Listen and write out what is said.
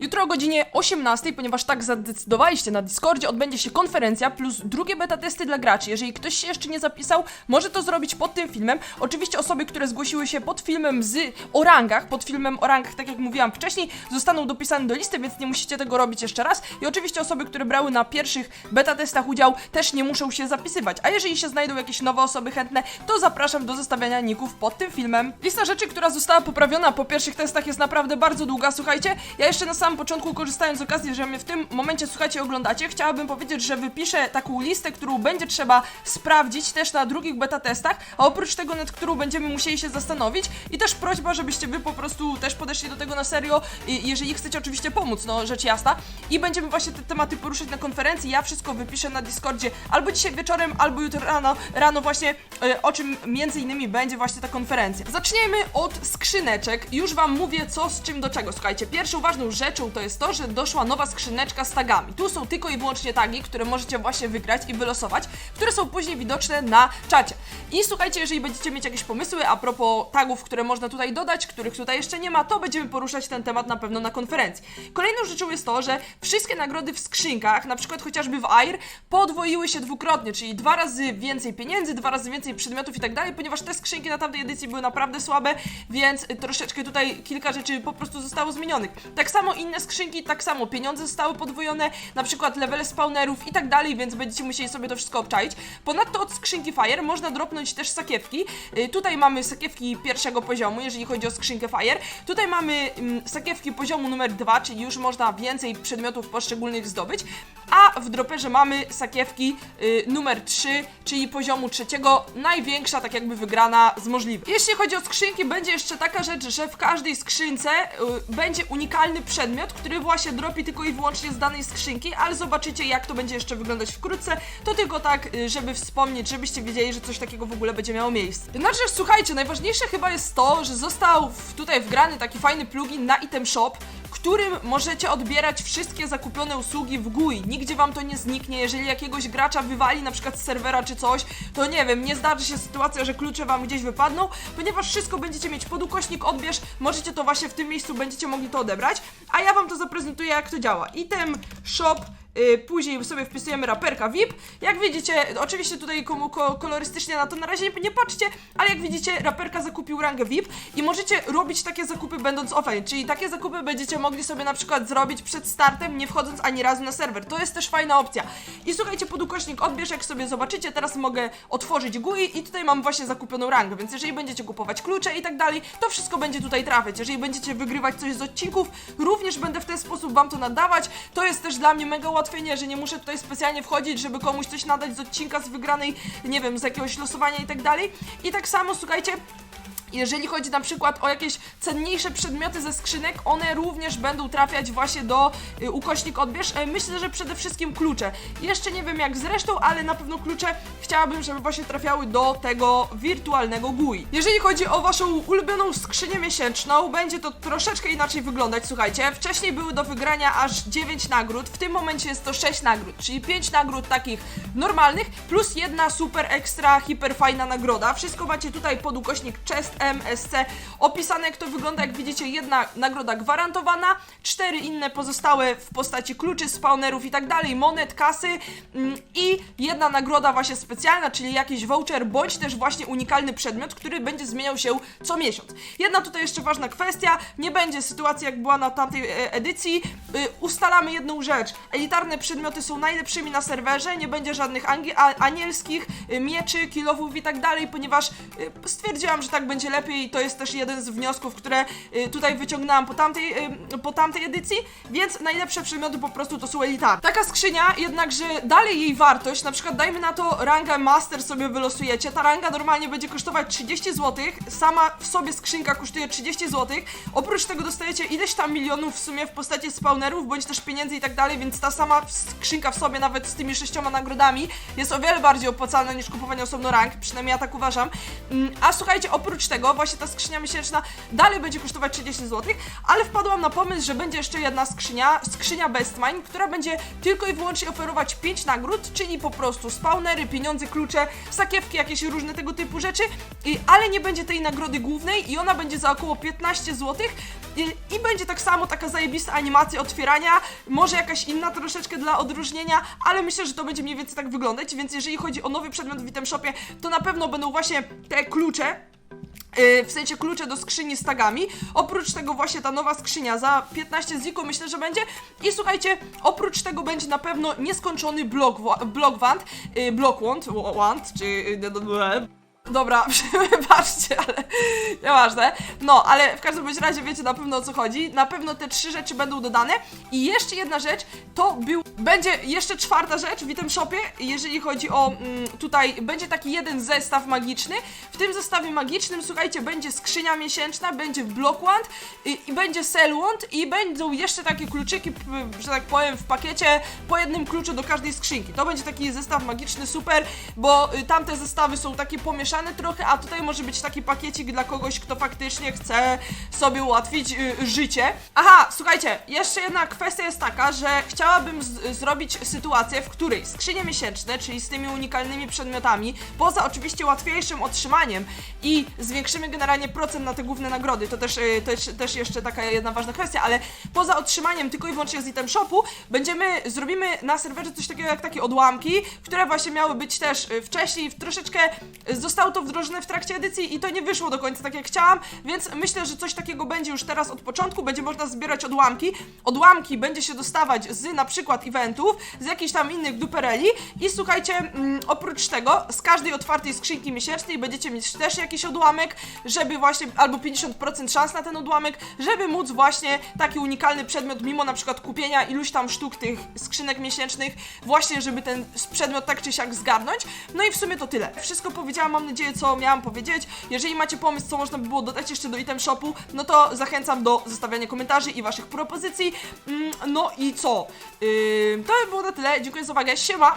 Jutro o godzinie 18, ponieważ tak zadecydowaliście na Discordzie, odbędzie się konferencja plus drugie beta testy dla graczy. Jeżeli ktoś się jeszcze nie zapisał, może to zrobić pod tym filmem. Oczywiście osoby, które zgłosiły się pod filmem z o rangach, pod filmem o rangach, tak jak mówiłam wcześniej, zostaną dopisane do listy, więc nie musicie tego robić jeszcze raz. I oczywiście osoby, które brały na pierwszych beta testach udział, też nie muszą się zapisywać. A jeżeli się znajdą jakieś nowe osoby chętne, to zapraszam do zostawiania ników pod tym filmem. Lista rzeczy, która została poprawiona po pierwszych testach jest naprawdę bardzo długa, słuchajcie. Ja jeszcze na samym początku, korzystając z okazji, że mnie w tym momencie, słuchajcie, oglądacie, chciałabym powiedzieć, że wypiszę taką listę, którą będzie trzeba sprawdzić też na drugich beta testach, a oprócz tego, nad którą będziemy musieli się zastanowić i też prośba, żebyście wy po prostu też podeszli do tego na serio, jeżeli chcecie oczywiście pomóc, no rzecz jasna. I będziemy właśnie te tematy poruszać na konferencji, ja wszystko wypiszę na Discordzie albo dzisiaj wieczorem, albo jutro rano, rano właśnie, e, o czym między innymi będzie właśnie ta konferencja. Zaczniemy od skrzyneczek, już wam mówię co z czym do czego, słuchajcie, pierwszą ważną rzeczą to jest to, że doszła nowa skrzyneczka z tagami. Tu są tylko i wyłącznie tagi, które możecie właśnie wygrać i wylosować, które są później widoczne na czacie. I słuchajcie, jeżeli będziecie mieć jakieś pomysły a propos tagów, które można tutaj dodać, których tutaj jeszcze nie ma, to będziemy poruszać ten temat na pewno na konferencji. Kolejną rzeczą jest to, że wszystkie nagrody w skrzynkach, na przykład chociażby w AIR, podwoiły się dwukrotnie, czyli dwa razy więcej pieniędzy, dwa razy więcej przedmiotów i tak dalej, ponieważ te skrzynki na tamtej edycji były naprawdę słabe, więc troszeczkę tutaj kilka rzeczy po prostu zostało zmienionych. Tak samo inne skrzynki, tak samo pieniądze zostały podwojone, na przykład levele spawnerów i tak dalej, więc będziecie musieli sobie to wszystko obczaić. Ponadto od skrzynki Fire można dropnąć też sakiewki. Y, Tutaj mamy sakiewki pierwszego poziomu, jeżeli chodzi o skrzynkę Fire. Tutaj mamy mm, sakiewki poziomu numer 2, czyli już można więcej przedmiotów poszczególnych zdobyć. A w droperze mamy sakiewki y, numer 3, czyli poziomu trzeciego, największa tak jakby wygrana z możliwych. Jeśli chodzi o skrzynki, będzie jeszcze taka rzecz, że w każdej skrzynce y, będzie unikalny przedmiot, który właśnie dropi tylko i wyłącznie z danej skrzynki, ale zobaczycie jak to będzie jeszcze wyglądać wkrótce. To tylko tak, y, żeby wspomnieć, żebyście wiedzieli, że coś takiego w ogóle będzie miało miejsce. Jednakże słuchajcie, najważniejsze chyba jest to, że został tutaj wgrany taki fajny plugin na Item Shop, którym możecie odbierać wszystkie zakupione usługi w GUI. Nigdzie wam to nie zniknie. Jeżeli jakiegoś gracza wywali na przykład z serwera czy coś, to nie wiem, nie zdarzy się sytuacja, że klucze wam gdzieś wypadną, ponieważ wszystko będziecie mieć pod ukośnik odbierz, możecie to właśnie w tym miejscu będziecie mogli to odebrać, a ja wam to zaprezentuję jak to działa. Item shop Później sobie wpisujemy raperka VIP. Jak widzicie, oczywiście tutaj komu ko kolorystycznie na to na razie nie, patrzcie, ale jak widzicie, raperka zakupił rangę VIP i możecie robić takie zakupy będąc offline, czyli takie zakupy będziecie mogli sobie na przykład zrobić przed startem, nie wchodząc ani razu na serwer. To jest też fajna opcja. I słuchajcie, pod ukośnik odbierz, jak sobie zobaczycie, teraz mogę otworzyć GUI i tutaj mam właśnie zakupioną rangę, więc jeżeli będziecie kupować klucze i tak dalej, to wszystko będzie tutaj trafiać. Jeżeli będziecie wygrywać coś z odcinków, również będę w ten sposób wam to nadawać. To jest też dla mnie mega ułatwienie, że nie muszę tutaj specjalnie wchodzić, żeby komuś coś nadać z odcinka, z wygranej, nie wiem, z jakiegoś losowania i tak dalej. I tak samo, słuchajcie, jeżeli chodzi na przykład o jakieś cenniejsze przedmioty ze skrzynek, one również będą trafiać właśnie do y, ukośnik odbierz. E, myślę, że przede wszystkim klucze. Jeszcze nie wiem jak zresztą, ale na pewno klucze chciałabym, żeby właśnie trafiały do tego wirtualnego GUI. Jeżeli chodzi o waszą ulubioną skrzynię miesięczną, będzie to troszeczkę inaczej wyglądać. Słuchajcie, wcześniej były do wygrania aż 9 nagród, w tym momencie jest to 6 nagród, czyli 5 nagród takich normalnych, plus jedna super ekstra, hiper fajna nagroda. Wszystko macie tutaj pod ukośnik chest MSC opisane, jak to wygląda. Jak widzicie, jedna nagroda gwarantowana, cztery inne pozostałe w postaci kluczy, spawnerów i tak dalej, monet, kasy mm, i jedna nagroda właśnie specjalna, czyli jakiś voucher, bądź też właśnie unikalny przedmiot, który będzie zmieniał się co miesiąc. Jedna tutaj jeszcze ważna kwestia, nie będzie sytuacji jak była na tamtej e, edycji, y, ustalamy jedną rzecz, elitarne przedmioty są najlepszymi na serwerze, nie będzie żadnych anielskich, y, mieczy, kilowów i tak dalej, ponieważ y, stwierdziłam, że tak będzie lepiej i to jest też jeden z wniosków, które y, tutaj wyciągnęłam po tamtej, y, po tamtej edycji, więc najlepsze przedmioty po prostu to są elitarne. Taka skrzynia, jednakże dalej jej wartość, na przykład dajmy na to rangę Master sobie wylosujecie, ta ranga normalnie będzie kosztować 30 zł, sama w sobie skrzynka kosztuje 30 zł, oprócz tego dostajecie ileś tam milionów w sumie w postaci spawnerów, bądź też pieniędzy i tak dalej, więc ta sama skrzynka w sobie nawet z tymi sześcioma nagrodami jest o wiele bardziej opłacalna niż kupowanie osobno rank, przynajmniej ja tak uważam. Mm, A słuchajcie, oprócz tego tego właśnie ta skrzynia miesięczna dalej będzie kosztować 30 zł, ale wpadłam na pomysł, że będzie jeszcze jedna skrzynia, skrzynia Best Mine, która będzie tylko i wyłącznie oferować 5 nagród, czyli po prostu spawnery, pieniądze, klucze, sakiewki, jakieś różne tego typu rzeczy, i, ale nie będzie tej nagrody głównej i ona będzie za około 15 zł i, i będzie tak samo taka zajebista animacja otwierania, może jakaś inna troszeczkę dla odróżnienia, ale myślę, że to będzie mniej więcej tak wyglądać, więc jeżeli chodzi o nowy przedmiot w Item Shopie, to na pewno będą właśnie te klucze, Yy, w sensie klucze do skrzyni z tagami. Oprócz tego właśnie ta nowa skrzynia za 15 ziko myślę, że będzie. I słuchajcie, oprócz tego będzie na pewno nieskończony blok, blok wand, yy, blok wand, wa- wand, czy... Yy, Dobra, wybaczcie, ale nieważne. No, ale w każdym bądź razie wiecie na pewno o co chodzi. Na pewno te trzy rzeczy będą dodane. I jeszcze jedna rzecz, to był, będzie jeszcze czwarta rzecz w item shopie, jeżeli chodzi o mm, tutaj, będzie taki jeden zestaw magiczny. W tym zestawie magicznym, słuchajcie, będzie skrzynia miesięczna, będzie block wand i, i będzie sell wand i będą jeszcze takie kluczyki, że tak powiem, w pakiecie po jednym kluczu do każdej skrzynki. To będzie taki zestaw magiczny, super, bo y, tamte zestawy są takie pomieszane trochę, a tutaj może być taki pakiecik dla kogoś, kto faktycznie chce sobie ułatwić y, życie. Aha, słuchajcie, jeszcze jedna kwestia jest taka, że chciałabym zrobić sytuację, w której skrzynie miesięczne, czyli z tymi unikalnymi przedmiotami, poza oczywiście łatwiejszym otrzymaniem i zwiększymy generalnie procent na te główne nagrody, to też, y, też, też jeszcze taka jedna ważna kwestia, ale poza otrzymaniem tylko i wyłącznie z item shopu, będziemy, zrobimy na serwerze coś takiego jak takie odłamki, które właśnie miały być też y, wcześniej, w troszeczkę y, to wdrożone w trakcie edycji i to nie wyszło do końca tak jak chciałam, więc myślę, że coś takiego będzie już teraz od początku, będzie można zbierać odłamki. Odłamki będzie się dostawać z na przykład eventów, z jakichś tam innych dupereli i słuchajcie, mm, oprócz tego z każdej otwartej skrzynki miesięcznej będziecie mieć też jakiś odłamek, żeby właśnie, albo 50% szans na ten odłamek, żeby móc właśnie taki unikalny przedmiot, mimo na przykład kupienia iluś tam sztuk tych skrzynek miesięcznych, właśnie żeby ten przedmiot tak czy siak zgarnąć. No i w sumie to tyle. Wszystko powiedziałam, mam nadzieję, co miałam powiedzieć. Jeżeli macie pomysł, co można by było dodać jeszcze do item shopu, no to zachęcam do zostawiania komentarzy i waszych propozycji. Mm, No i co? Yy, to by było na tyle. Dziękuję za uwagę. Siema!